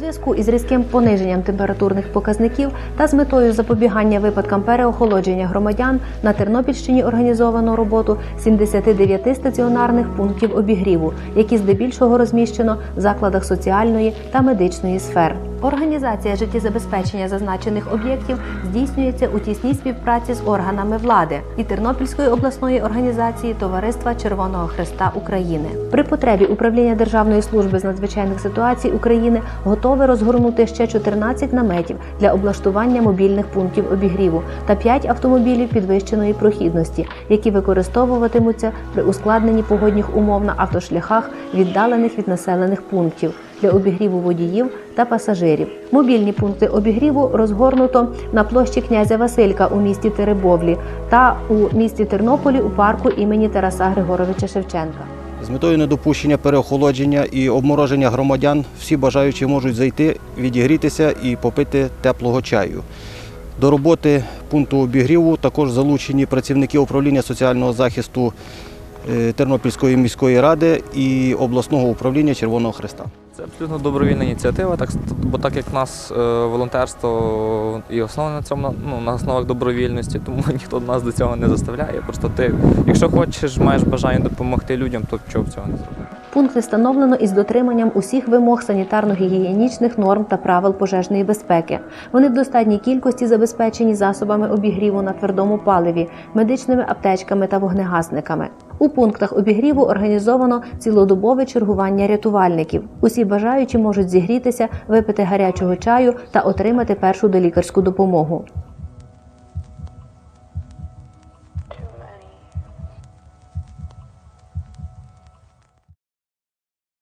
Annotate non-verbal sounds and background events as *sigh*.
зв'язку із різким пониженням температурних показників та з метою запобігання випадкам переохолодження громадян на Тернопільщині організовано роботу 79 стаціонарних пунктів обігріву, які здебільшого розміщено в закладах соціальної та медичної сфер. Організація життєзабезпечення зазначених об'єктів здійснюється у тісній співпраці з органами влади і Тернопільської обласної організації Товариства Червоного Хреста України. При потребі управління Державної служби з надзвичайних ситуацій України готове розгорнути ще 14 наметів для облаштування мобільних пунктів обігріву та 5 автомобілів підвищеної прохідності, які використовуватимуться при ускладненні погодних умов на автошляхах, віддалених від населених пунктів для обігріву водіїв та пасажирів. Мобільні пункти обігріву розгорнуто на площі князя Василька у місті Теребовлі та у місті Тернополі у парку імені Тараса Григоровича Шевченка. З метою недопущення переохолодження і обмороження громадян всі бажаючі можуть зайти, відігрітися і попити теплого чаю. До роботи пункту обігріву також залучені працівники управління соціального захисту Тернопільської міської ради і обласного управління Червоного Хреста. Це абсолютно добровільна ініціатива, так, бо так як в нас е, волонтерство і основне на цьому ну, на основах добровільності, тому *laughs* ніхто нас до цього не заставляє. Просто ти, якщо хочеш, маєш бажання допомогти людям, то чого б цього не зробити. Пункти встановлено із дотриманням усіх вимог санітарно-гігієнічних норм та правил пожежної безпеки. Вони в достатній кількості забезпечені засобами обігріву на твердому паливі, медичними аптечками та вогнегасниками. У пунктах обігріву організовано цілодобове чергування рятувальників. Усі бажаючі можуть зігрітися, випити гарячого чаю та отримати першу долікарську допомогу.